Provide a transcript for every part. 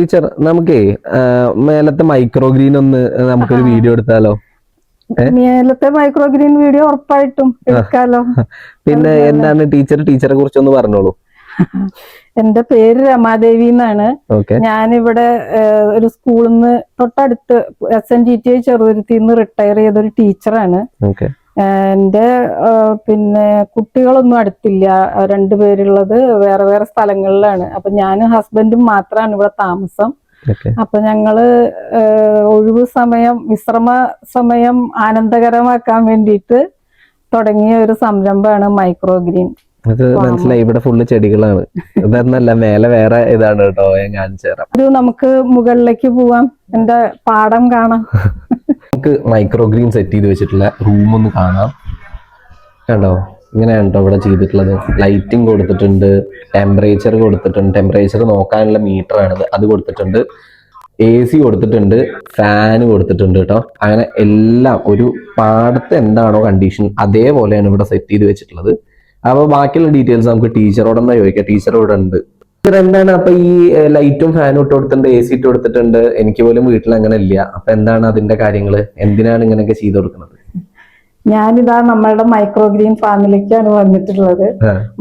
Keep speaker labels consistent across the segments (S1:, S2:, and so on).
S1: Teacher നമുക്ക് മേലത്തെ micro green ഒന്ന് നമുക്കൊരു വീഡിയോ എടുത്താലോ?
S2: മേലത്തെ മൈക്രോ ഗ്രീൻ വീഡിയോ ഉറപ്പായിട്ടും എടുക്കാലോ.
S1: പിന്നെ എന്താണ് ടീച്ചർ? ടീച്ചറെ കുറിച്ചൊന്ന് പറഞ്ഞോളൂ.
S2: എന്റെ പേര് രമാദേവി എന്നാണ്. ഞാനിവിടെ ഒരു സ്കൂളിൽ നിന്ന് തൊട്ടടുത്ത് S N G T I ചെറുതുരുത്തിൽ നിന്ന് റിട്ടയർ ചെയ്ത ഒരു ടീച്ചറാണ് എന്റെ പിന്നെ കുട്ടികളൊന്നും അടുത്തില്ല. രണ്ടുപേരുള്ളത് വേറെ വേറെ സ്ഥലങ്ങളിലാണ്. അപ്പൊ ഞാനും ഹസ്ബൻഡും മാത്രമാണ് ഇവിടെ താമസം. അപ്പൊ ഞങ്ങൾ ഒഴിവ് സമയം വിശ്രമ സമയം ആനന്ദകരമാക്കാൻ വേണ്ടിയിട്ട് തുടങ്ങിയ ഒരു സംരംഭമാണ് മൈക്രോ ഗ്രീൻ.
S1: അത് മനസ്സിലായി. ഇവിടെ ഫുള്ള് ചെടികളാണ്. ഇതൊന്നല്ല മേലെ വേറെ ഇതാണ് കേട്ടോ ഞാൻ കാണിച്ചു തരാം.
S2: ഒരു നമുക്ക് മുകളിലേക്ക് പോവാം. എന്റെ പാടം കാണാം.
S1: നമുക്ക് മൈക്രോ ഗ്രീൻ സെറ്റ് ചെയ്ത് വെച്ചിട്ടുള്ള റൂം ഒന്ന് കാണാം. കണ്ടോ? ഇങ്ങനെയാണ് കേട്ടോ ഇവിടെ ചെയ്തിട്ടുള്ളത്? ലൈറ്റിംഗ് കൊടുത്തിട്ടുണ്ട് ടെമ്പറേച്ചർ കൊടുത്തിട്ടുണ്ട്. ടെമ്പറേച്ചർ നോക്കാനുള്ള മീറ്റർ ആണിത്. അത് കൊടുത്തിട്ടുണ്ട്. എ സി കൊടുത്തിട്ടുണ്ട്. ഫാന് കൊടുത്തിട്ടുണ്ട് കേട്ടോ. അങ്ങനെ എല്ലാം ഒരു പാടത്ത് എന്താണോ കണ്ടീഷൻ അതേപോലെയാണ് ഇവിടെ സെറ്റ് ചെയ്ത് വെച്ചിട്ടുള്ളത്. അപ്പോൾ ബാക്കിയുള്ള ഡീറ്റെയിൽസ് നമുക്ക് ടീച്ചറോടൊന്നാ ചോദിക്കാം ടീച്ചർ എന്താണ് അപ്പൊ ഈ ലൈറ്റും ഫാനും ഇട്ട് കൊടുത്തിട്ടുണ്ട് എ സി ഇട്ട് കൊടുത്തിട്ടുണ്ട്. എനിക്ക് പോലും വീട്ടിൽ അങ്ങനെ ഇല്ല അപ്പൊ എന്താണ് അതിന്റെ കാര്യങ്ങൾ? എന്തിനാണ് ഇങ്ങനെയൊക്കെ ചെയ്തു കൊടുക്കുന്നത്?
S2: ഞാനിതാ നമ്മളുടെ മൈക്രോ ഗ്രീൻ ഫാമിലിക്കാണ് വന്നിട്ടുള്ളത്.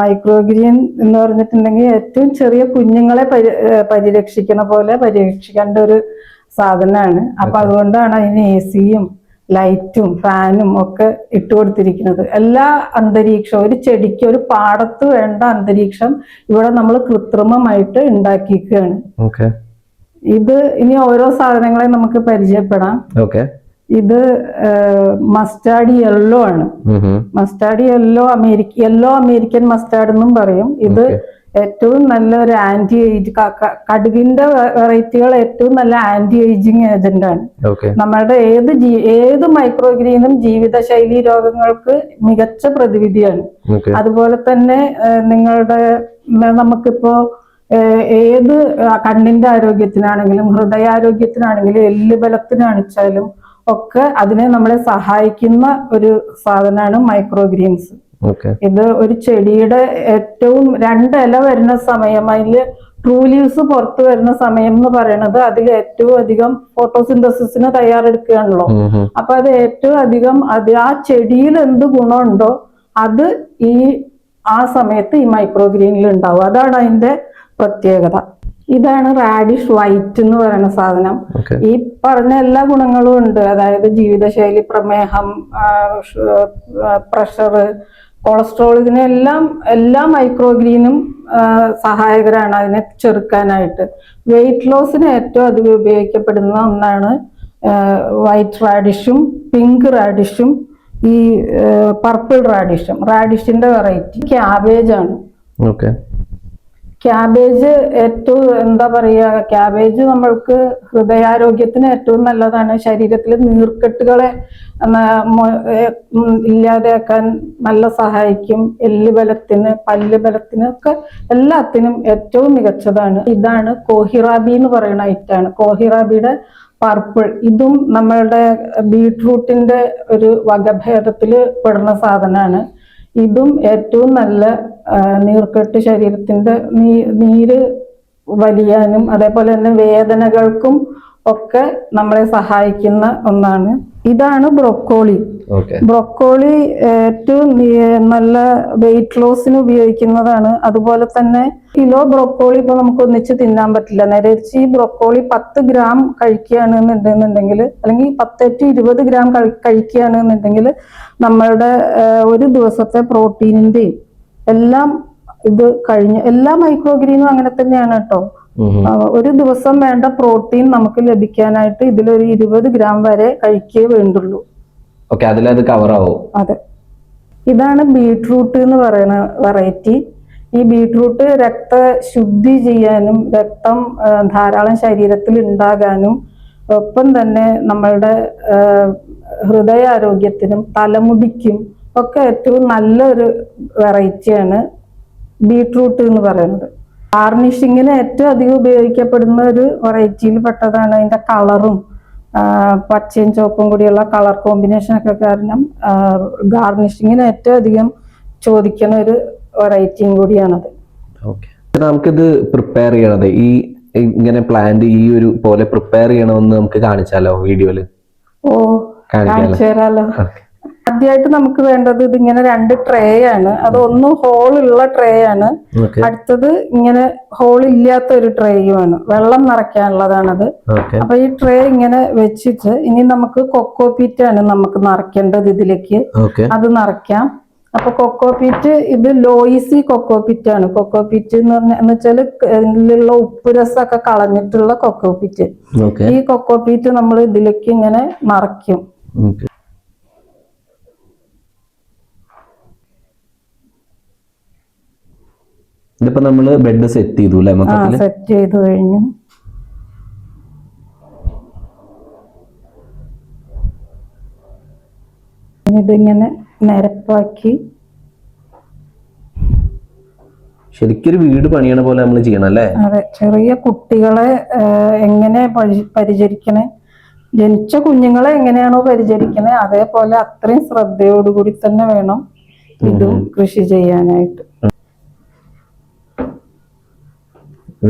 S2: മൈക്രോ ഗ്രീൻ എന്ന് പറഞ്ഞിട്ടുണ്ടെങ്കിൽ ഏറ്റവും ചെറിയ കുഞ്ഞുങ്ങളെ പരി പരിരക്ഷിക്കണ പോലെ പരിരക്ഷിക്കേണ്ട ഒരു സാധനമാണ്. അപ്പൊ അതുകൊണ്ടാണ് അതിന് എ സിയും ലൈറ്റും ഫാനും ഒക്കെ ഇട്ട് കൊടുത്തിരിക്കുന്നത്. എല്ലാ അന്തരീക്ഷവും ഒരു ചെടിക്ക് ഒരു പാടത്ത് വേണ്ട അന്തരീക്ഷം ഇവിടെ നമ്മൾ കൃത്രിമമായിട്ട് ഉണ്ടാക്കിയിരിക്കുകയാണ്. ഇത് ഇനി ഓരോ സാധനങ്ങളെ നമുക്ക് പരിചയപ്പെടാം.
S1: ഓക്കെ.
S2: ഇത് മസ്റ്റാർഡ് യെല്ലോ ആണ്. Mustard yellow America yellow American mustard എന്നും പറയും. ഇത്. ഏറ്റവും നല്ല ഒരു ആന്റി ഏജ് കടുകിന്റെ വെറൈറ്റികൾ ഏറ്റവും നല്ല ആന്റി ഏജിങ് ഏജന്റ് ആണ്.
S1: ഓക്കെ
S2: നമ്മളുടെ ഏത് ഏത് മൈക്രോഗ്രീനും ജീവിതശൈലി രോഗങ്ങൾക്ക് മികച്ച പ്രതിവിധിയാണ്. അതുപോലെ തന്നെ നിങ്ങളുടെ നമുക്കിപ്പോ ഏത് കണ്ണിന്റെ ആരോഗ്യത്തിനാണെങ്കിലും ഹൃദയാരോഗ്യത്തിനാണെങ്കിലും എല്ല് ബലത്തിനാണിച്ചാലും ഒക്കെ അതിനെ നമ്മളെ സഹായിക്കുന്ന ഒരു സാധനമാണ് മൈക്രോഗ്രീൻസ് ഇത് ഒരു ചെടിയുടെ ഏറ്റവും രണ്ട് ഇല വരുന്ന സമയം അതിൽ ട്രൂ ലീവ്സ് പുറത്തു വരുന്ന സമയം എന്ന് പറയുന്നത് അതിൽ ഏറ്റവും അധികം ഫോട്ടോസിന്തസിന് തയ്യാറെടുക്കുകയാണല്ലോ. അപ്പൊ അത് ഏറ്റവും അധികം അത് ആ ചെടിയിൽ എന്ത് ഗുണമുണ്ടോ അത് ഈ ആ സമയത്ത് ഈ മൈക്രോ ഗ്രീനിൽ ഉണ്ടാവും. അതാണ് അതിന്റെ പ്രത്യേകത. ഇതാണ് റാഡിഷ് വൈറ്റ് എന്ന് പറയുന്ന സാധനം. ഈ പറഞ്ഞ എല്ലാ ഗുണങ്ങളും ഉണ്ട്. അതായത് ജീവിതശൈലി പ്രമേഹം പ്രഷർ കൊളസ്ട്രോൾ ഇതിനെല്ലാം എല്ലാ മൈക്രോഗ്രീനും സഹായകരാണ് അതിനെ ചെറുക്കാനായിട്ട്. വെയിറ്റ് ലോസിന് ഏറ്റവും അധികം ഉപയോഗിക്കപ്പെടുന്ന ഒന്നാണ് വൈറ്റ് റാഡിഷും പിങ്ക് റാഡിഷും ഈ പർപ്പിൾ റാഡിഷും റാഡിഷിന്റെ വെറൈറ്റി ക്യാബേജ് ആണ്.
S1: ഓക്കെ
S2: ക്യാബേജ് ഏറ്റവും എന്താ പറയുക ക്യാബേജ് നമ്മൾക്ക് ഹൃദയാരോഗ്യത്തിന് ഏറ്റവും നല്ലതാണ്. ശരീരത്തിൽ നീർക്കെട്ടുകളെ ഇല്ലാതെയാക്കാൻ നല്ല സഹായിക്കും. എല്ല് ബലത്തിന് പല്ല് ബലത്തിന് ഒക്കെ എല്ലാത്തിനും ഏറ്റവും മികച്ചതാണ്. ഇതാണ് കോഹിറാബി എന്ന് പറയുന്ന ഐറ്റാണ്. കോഹിറാബിയുടെ പർപ്പിൾ. ഇതും നമ്മളുടെ ബീട്രൂട്ടിന്റെ ഒരു വകഭേദത്തിൽ പെടുന്ന സാധനമാണ്. ഇതും ഏറ്റവും നല്ല നീർക്കെട്ട് ശരീരത്തിന്റെ നീര് വലിയാനും അതേപോലെ തന്നെ വേദനകൾക്കും ഒക്കെ നമ്മളെ സഹായിക്കുന്ന ഒന്നാണ്. ഇതാണ് ബ്രൊക്കോളി. ബ്രൊക്കോളി ഏറ്റവും നല്ല വെയിറ്റ് ലോസിന് ഉപയോഗിക്കുന്നതാണ്. അതുപോലെ തന്നെ കിലോ ബ്രൊക്കോളി ഇപ്പൊ നമുക്ക് ഒന്നിച്ച് തിന്നാൻ പറ്റില്ല. നേരെ ഈ ബ്രൊക്കോളി പത്ത് ഗ്രാം കഴിക്കുകയാണെന്നുണ്ടെന്നുണ്ടെങ്കിൽ അല്ലെങ്കിൽ പത്ത് ടു ഇരുപത് ഗ്രാം കഴിക്കുകയാണ് കഴിക്കുകയാണെന്നുണ്ടെങ്കിൽ നമ്മളുടെ ഒരു ദിവസത്തെ പ്രോട്ടീനിന്റെയും എല്ലാം ഇത് കഴിഞ്ഞ് എല്ലാ മൈക്രോഗ്രീനും അങ്ങനെ തന്നെയാണ് കേട്ടോ. ഒരു ദിവസം വേണ്ട പ്രോട്ടീൻ നമുക്ക് ലഭിക്കാനായിട്ട് ഇതിലൊരു ഇരുപത് ഗ്രാം വരെ കഴിക്കേ വേണ്ടുള്ളൂ.
S1: ഓക്കെ അതിലത് കവർ ആവും?
S2: അതെ. ഇതാണ് ബീട്രൂട്ട് എന്ന് പറയുന്ന വെറൈറ്റി ഈ ബീട്രൂട്ട് രക്തശുദ്ധി ചെയ്യാനും രക്തം ധാരാളം ശരീരത്തിൽ ഉണ്ടാകാനും ഒപ്പം തന്നെ നമ്മളുടെ ഹൃദയാരോഗ്യത്തിനും തലമുടിക്കും ഒക്കെ ഏറ്റവും നല്ലൊരു വെറൈറ്റിയാണ് ബീട്രൂട്ട് എന്ന് പറയുന്നത്. ഗാർണിഷിങ്ങിന് ഏറ്റവും അധികം ഉപയോഗിക്കപ്പെടുന്ന ഒരു വെറൈറ്റിയിൽ പെട്ടതാണ് അതിന്റെ കളറും പച്ചയും ചുവപ്പും കൂടിയുള്ള കളർ കോമ്പിനേഷൻ ഒക്കെ കാരണം ഗാർണിഷിങ്ങിന് ഏറ്റവും അധികം ചോദിക്കുന്ന ഒരു വെറൈറ്റിയും കൂടിയാണത്.
S1: ഓക്കെ. നമുക്കിത് പ്രിപ്പയർ ചെയ്യണത് ഈ ഇങ്ങനെ പ്ലാന്റ് ഈ ഒരു പോലെ പ്രിപ്പയർ ചെയ്യണമെന്ന് നമുക്ക് കാണിച്ചാലോ വീഡിയോയിൽ?
S2: ഓ കാണിച്ചു തരാലോ. ആദ്യമായിട്ട് നമുക്ക് വേണ്ടത് ഇതിങ്ങനെ രണ്ട് ട്രേ ആണ്. അത് ഒന്ന് ഹോൾ ഉള്ള ട്രേ ആണ്. അടുത്തത് ഇങ്ങനെ ഹോൾ ഇല്ലാത്ത ഒരു ട്രേയുമാണ് വെള്ളം നിറയ്ക്കാനുള്ളതാണത്. അപ്പൊ ഈ ട്രേ ഇങ്ങനെ വെച്ചിട്ട് ഇനി നമുക്ക് കൊക്കോ പീറ്റ് ആണ് നമുക്ക് നിറയ്ക്കേണ്ടത് ഇതിലേക്ക്. അത് നിറയ്ക്കാം. അപ്പൊ കൊക്കോ പീറ്റ് ഇത് ലോയിസി കൊക്കോ പീറ്റ് ആണ്. കൊക്കോ പീറ്റ് എന്ന് പറഞ്ഞാൽ വെച്ചാൽ ഇതിലുള്ള ഉപ്പ് രസമൊക്കെ കളഞ്ഞിട്ടുള്ള കൊക്കോ പീറ്റ് ഈ കൊക്കോ പീറ്റ് നമ്മൾ ഇതിലേക്ക് ഇങ്ങനെ നിറയ്ക്കും.
S1: ഇതിപ്പോ നമ്മൾ ബെഡ് സെറ്റ് ചെയ്തു അല്ലെ മൊത്തത്തിൽ?
S2: സെറ്റ് ചെയ്തു കഴിഞ്ഞു. ഇതിങ്ങനെ നിരപ്പാക്കി.
S1: ശരിക്കൊരു വീട് പണിയണ പോലെ നമ്മൾ ചെയ്യണം അല്ലേ?
S2: അതെ ചെറിയ കുട്ടികളെ എങ്ങനെ പരി- പരിചരിക്കണേ? ജനിച്ച കുഞ്ഞുങ്ങളെ എങ്ങനെയാണോ പരിചരിക്കണേ? അതേപോലെ അത്രയും ശ്രദ്ധയോടുകൂടി തന്നെ വേണം ഇതും കൃഷി ചെയ്യാനായിട്ട്.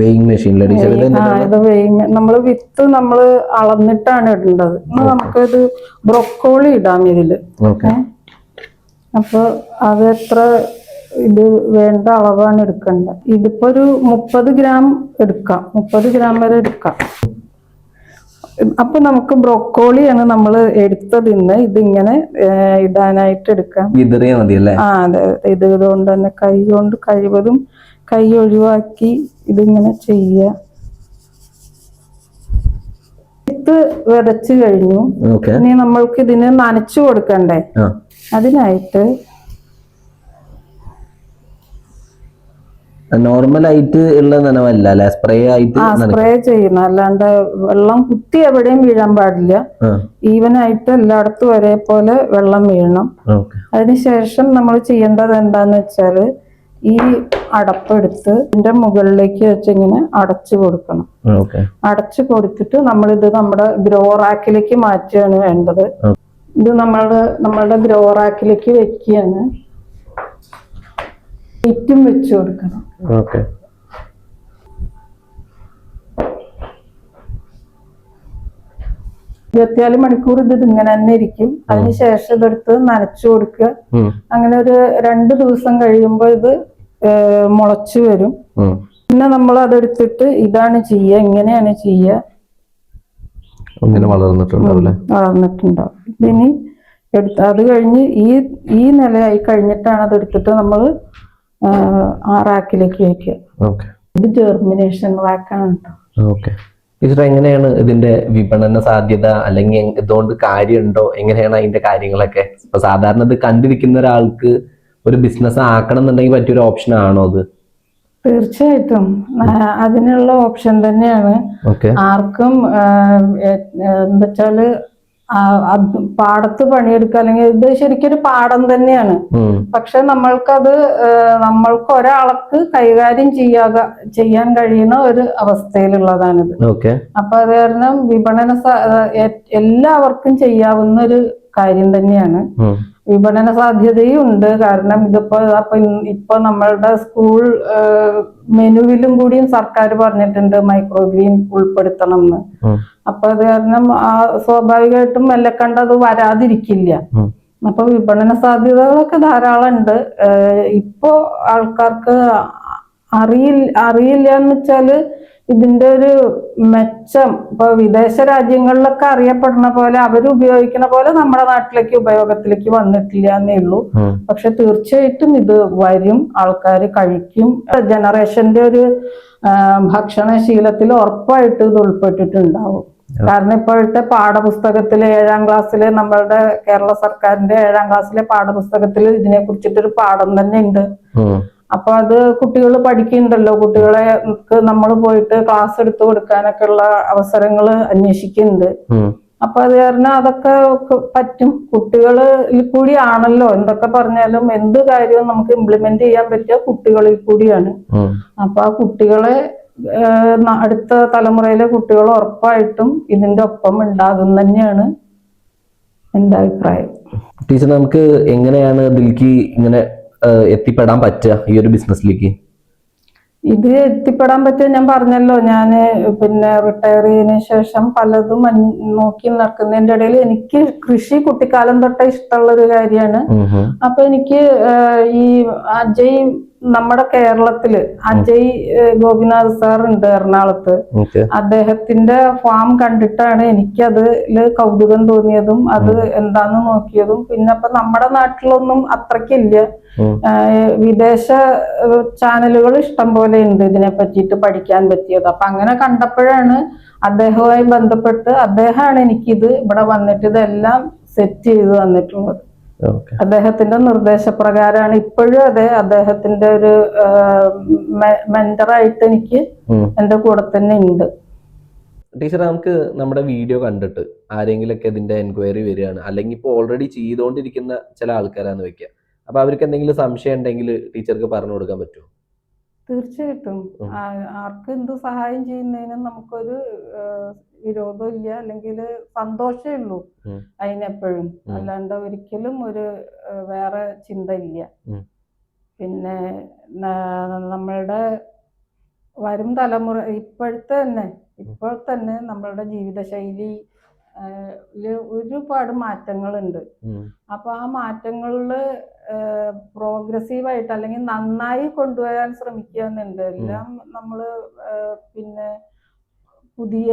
S1: വെയിങ്
S2: മെഷീനിൽ ഇത് വിത്ത് നമ്മൾ അളന്നിട്ടാണ് ഇടേണ്ടത്. നമുക്കിത് ബ്രൊക്കോളി ഇടാം ഇതിൽ? അപ്പൊ അത് എത്ര ഇത് വേണ്ട അളവാണ് എടുക്കേണ്ടത്. ഇതിപ്പോ ഒരു മുപ്പത് ഗ്രാം എടുക്കാം. മുപ്പത് ഗ്രാം വരെ എടുക്കാം. അപ്പൊ നമുക്ക് ബ്രൊക്കോളിയാണ് നമ്മൾ എടുത്തത് ഇന്ന്. ഇതിങ്ങനെ ഇടാനായിട്ട് എടുക്കാം.
S1: വിതറിയാ മതി അല്ലേ
S2: ആ അതെ. അതെ. ഇത് ഇതുകൊണ്ട് തന്നെ കൈ കൊണ്ട് കഴിവതും കൈ ഒഴിവാക്കി ഇതിങ്ങനെ ചെയ്യുക വിത്ത് വിതച്ചു കഴിഞ്ഞു. ഇനി നമ്മൾക്ക് ഇതിന് നനച്ചു കൊടുക്കണ്ടേ? അതിനായിട്ട്
S1: നോർമൽ ആയിട്ട് ഉള്ള നനവല്ല അല്ലെ? സ്പ്രേ ആയിട്ട്
S2: സ്പ്രേ ചെയ്യണം അല്ലാണ്ട് വെള്ളം കുത്തി എവിടെയും വീഴാൻ പാടില്ല.
S1: ഈവൻ
S2: ഈവനായിട്ട് എല്ലായിടത്തും ഒരേപോലെ വെള്ളം വീഴണം. അതിനുശേഷം നമ്മൾ ചെയ്യേണ്ടത് എന്താന്ന് വെച്ചാൽ ഈ അടപ്പെടുത്ത് ഇതിന്റെ മുകളിലേക്ക് വെച്ച് ഇങ്ങനെ അടച്ചു കൊടുക്കണം. അടച്ചു കൊടുത്തിട്ട് നമ്മൾ ഇത് നമ്മുടെ ഗ്രോ റാക്കിലേക്ക് മാറ്റുകയാണ് വേണ്ടത്. ഇത് നമ്മളുടെ നമ്മളുടെ ഗ്രോ റാക്കിലേക്ക് വെക്കുകയാണ്. ലൈറ്റും വെച്ചു കൊടുക്കണം. ഇരുപത്തിനാല് മണിക്കൂർ ഇത് ഇങ്ങനെ തന്നെ ഇരിക്കും. അതിനുശേഷം ഇതെടുത്ത് നനച്ചു കൊടുക്കുക. അങ്ങനെ ഒരു രണ്ട് ദിവസം കഴിയുമ്പോൾ ഇത് മുളച്ചു വരും. പിന്നെ നമ്മൾ അതെടുത്തിട്ട് ഇതാണ് ചെയ്യുക ഇങ്ങനെയാണ് ചെയ്യുക.
S1: അങ്ങനെ വളർന്നിട്ടുണ്ടാവില്ലേ
S2: വളർന്നിട്ടുണ്ടാവും. ഇനി എടുത്ത് അത് കഴിഞ്ഞ് ഈ ഈ നിലയായി കഴിഞ്ഞിട്ടാണ് അത് എടുത്തിട്ട് നമ്മൾ ആ റാക്കിലേക്ക് വയ്ക്കുക. ഇത് ജെർമിനേഷൻ റാക്കാണ് കേട്ടോ.
S1: ടീച്ചർ എങ്ങനെയാണ് ഇതിന്റെ വിപണന സാധ്യത? അല്ലെങ്കിൽ ഇതുകൊണ്ട് കാര്യമുണ്ടോ? എങ്ങനെയാണ് അതിന്റെ കാര്യങ്ങളൊക്കെ? ഇപ്പൊ സാധാരണ ഇത് കണ്ടിരിക്കുന്ന ഒരാൾക്ക് ഒരു ബിസിനസ് ആക്കണം എന്നുണ്ടെങ്കിൽ പറ്റിയൊരു ഓപ്ഷൻ ആണോ അത്?
S2: തീർച്ചയായിട്ടും. അതിനുള്ള ഓപ്ഷൻ തന്നെയാണ്. ആർക്കും എന്താ വെച്ചാൽ പാടത്ത് പണിയെടുക്കുക അല്ലെങ്കിൽ ഇത് ശരിക്കൊരു പാടം തന്നെയാണ്. പക്ഷെ നമ്മൾക്കത് നമ്മൾക്ക് ഒരാൾക്ക് കൈകാര്യം ചെയ്യാക ചെയ്യാൻ കഴിയുന്ന ഒരു അവസ്ഥയിലുള്ളതാണിത്. അപ്പൊ അത് കാരണം വിപണന എല്ലാവർക്കും ചെയ്യാവുന്ന ഒരു കാര്യം തന്നെയാണ്. വിപണന സാധ്യതയും ഉണ്ട് കാരണം ഇതിപ്പോ അപ്പൊ ഇപ്പൊ നമ്മളുടെ സ്കൂൾ മെനുവിലും കൂടിയും സർക്കാർ പറഞ്ഞിട്ടുണ്ട് മൈക്രോ ഗ്രീൻ ഉൾപ്പെടുത്തണം എന്ന് അപ്പൊ അത് കാരണം ആ സ്വാഭാവികമായിട്ടും മെല്ലക്കണ്ട് അത് വരാതിരിക്കില്ല. അപ്പൊ വിപണന സാധ്യതകളൊക്കെ ധാരാളം ഉണ്ട് ഇപ്പോ ആൾക്കാർക്ക് അറിയില്ല അറിയില്ല എന്ന് വെച്ചാൽ ഇതിന്റെ ഒരു മെച്ചം. ഇപ്പൊ വിദേശ രാജ്യങ്ങളിലൊക്കെ അറിയപ്പെടുന്ന പോലെ അവർ ഉപയോഗിക്കുന്ന പോലെ നമ്മുടെ നാട്ടിലേക്ക് ഉപയോഗത്തിലേക്ക് വന്നിട്ടില്ല എന്നേ ഉള്ളൂ. പക്ഷെ തീർച്ചയായിട്ടും ഇത് വരും. ആൾക്കാർ കഴിക്കും. ജനറേഷന്റെ ഒരു ഭക്ഷണശീലത്തിൽ ഉറപ്പായിട്ട് ഇത് ഉൾപ്പെട്ടിട്ടുണ്ടാവും. കാരണം ഇപ്പോഴത്തെ പാഠപുസ്തകത്തിൽ ഏഴാം ക്ലാസ്സിലെ നമ്മളുടെ കേരള സർക്കാരിന്റെ ഏഴാം ക്ലാസ്സിലെ പാഠപുസ്തകത്തിൽ ഇതിനെ കുറിച്ചിട്ടൊരു പാഠം തന്നെ ഉണ്ട്. അപ്പൊ അത് കുട്ടികൾ പഠിക്കുന്നുണ്ടല്ലോ. കുട്ടികളെ നമ്മൾ പോയിട്ട് ക്ലാസ് എടുത്തു കൊടുക്കാനൊക്കെ ഉള്ള അവസരങ്ങൾ അന്വേഷിക്കുന്നുണ്ട് അപ്പൊ അത് കാരണം അതൊക്കെ പറ്റും. കുട്ടികളിൽ കൂടിയാണല്ലോ എന്തൊക്കെ പറഞ്ഞാലും എന്ത് കാര്യവും നമുക്ക് ഇംപ്ലിമെന്റ് ചെയ്യാൻ പറ്റിയ കുട്ടികളിൽ കൂടിയാണ്. അപ്പൊ ആ കുട്ടികളെ അടുത്ത തലമുറയിലെ കുട്ടികൾ ഉറപ്പായിട്ടും ഇതിന്റെ ഒപ്പം ഉണ്ടാകും തന്നെയാണ് എന്റെ അഭിപ്രായം.
S1: ടീച്ചർ നമുക്ക് എങ്ങനെയാണ് ദിൽക്കി ഇങ്ങനെ എത്തിപ്പെടാൻ പറ്റുക ഈ ഒരു ബിസിനസ്സിലേക്ക്
S2: ഇത് എത്തിപ്പെടാൻ പറ്റുക ഞാൻ പറഞ്ഞല്ലോ. ഞാൻ പിന്നെ റിട്ടയർ ചെയ്തതിനു ശേഷം പലതും നോക്കി നടക്കുന്നതിന്റെ ഇടയിൽ എനിക്ക് കൃഷി കുട്ടിക്കാലം തൊട്ടേ ഇഷ്ടമുള്ള ഒരു കാര്യമാണ് അപ്പൊ എനിക്ക് ഈ അജയ് നമ്മുടെ കേരളത്തിൽ അജയ് ഗോപിനാഥ് സാർ ഉണ്ട് എറണാകുളത്ത്. അദ്ദേഹത്തിന്റെ ഫാം കണ്ടിട്ടാണ് എനിക്കതിൽ കൗതുകം തോന്നിയതും അത് എന്താന്ന് നോക്കിയതും. പിന്നെ ഇപ്പൊ നമ്മുടെ നാട്ടിലൊന്നും അത്രക്കില്ല. വിദേശ ചാനലുകൾ ഇഷ്ടം പോലെ ഉണ്ട് ഇതിനെ പറ്റിയിട്ട് പഠിക്കാൻ പറ്റിയത്. അപ്പൊ അങ്ങനെ കണ്ടപ്പോഴാണ് അദ്ദേഹവുമായി ബന്ധപ്പെട്ട് അദ്ദേഹമാണ് എനിക്കിത് ഇവിടെ വന്നിട്ട് ഇതെല്ലാം സെറ്റ് ചെയ്ത് തന്നിട്ടുള്ളത്. അദ്ദേഹത്തിന്റെ നിർദ്ദേശപ്രകാരമാണ് ഇപ്പോഴും അതെ അദ്ദേഹത്തിന്റെ ഒരു മെന്ററായിട്ട് എനിക്ക് എന്റെ കൂടെ തന്നെ ഉണ്ട്.
S1: ടീച്ചർ നമുക്ക് നമ്മുടെ വീഡിയോ കണ്ടിട്ട് ആരെങ്കിലും ഒക്കെ ഇതിന്റെ എൻക്വയറി വരികയാണ് അല്ലെങ്കിൽ ഇപ്പോൾ ഓൾറെഡി ചെയ്തുകൊണ്ടിരിക്കുന്ന ചില ആൾക്കാരാന്ന് വെക്കുക. അപ്പൊ അവർക്ക് എന്തെങ്കിലും സംശയം ഉണ്ടെങ്കിൽ ടീച്ചർക്ക് പറഞ്ഞു കൊടുക്കാൻ പറ്റുമോ?
S2: തീർച്ചയായിട്ടും. ആർക്കും എന്ത് സഹായം ചെയ്യുന്നതിനും നമുക്കൊരു വിരോധം ഇല്ല അല്ലെങ്കിൽ സന്തോഷമേ ഉള്ളൂ. അതിനെപ്പോഴും. അല്ലാണ്ട് ഒരിക്കലും ഒരു വേറെ ചിന്ത ഇല്ല പിന്നെ നമ്മളുടെ വരും തലമുറ ഇപ്പോഴത്തെ തന്നെ ഇപ്പോൾ തന്നെ നമ്മളുടെ ജീവിതശൈലി ഒരുപാട് മാറ്റങ്ങളുണ്ട്. അപ്പൊ ആ മാറ്റങ്ങളിൽ പ്രോഗ്രസീവായിട്ട് അല്ലെങ്കിൽ നന്നായി കൊണ്ടുവരാൻ ശ്രമിക്കുക എന്നുണ്ട്. എല്ലാം നമ്മൾ പിന്നെ പുതിയ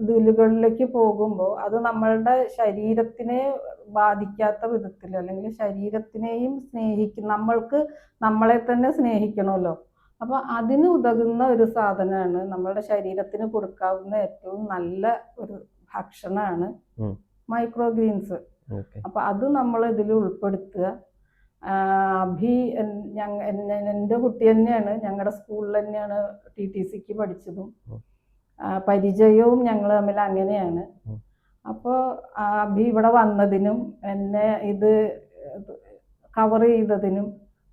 S2: ഇതിലുകളിലേക്ക് പോകുമ്പോൾ അത് നമ്മളുടെ ശരീരത്തിനെ ബാധിക്കാത്ത വിധത്തിൽ അല്ലെങ്കിൽ ശരീരത്തിനെയും സ്നേഹിക്കും നമ്മൾക്ക് നമ്മളെ തന്നെ സ്നേഹിക്കണമല്ലോ. അപ്പൊ അതിന് ഉതകുന്ന ഒരു സാധനമാണ് നമ്മളുടെ ശരീരത്തിന് കൊടുക്കാവുന്ന ഏറ്റവും നല്ല ഒരു ഭക്ഷണമാണ്. മൈക്രോ ഗ്രീൻസ് അപ്പൊ അത് നമ്മൾ ഇതിൽ ഉൾപ്പെടുത്തുക. അഭി എന്റെ കുട്ടി തന്നെയാണ് ഞങ്ങളുടെ സ്കൂളിൽ തന്നെയാണ് ടി ടി സിക്ക് പഠിച്ചതും. പരിചയവും ഞങ്ങൾ തമ്മിൽ അങ്ങനെയാണ്. അപ്പോൾ അഭി ഇവിടെ വന്നതിനും എന്നെ ഇത് കവർ ചെയ്തതിനും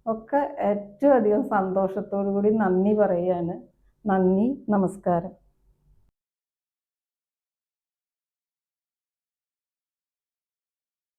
S2: ഒക്കെ ഏറ്റവും അധികം സന്തോഷത്തോടു കൂടി നന്ദി പറയുകയാണ് നന്ദി നമസ്കാരം.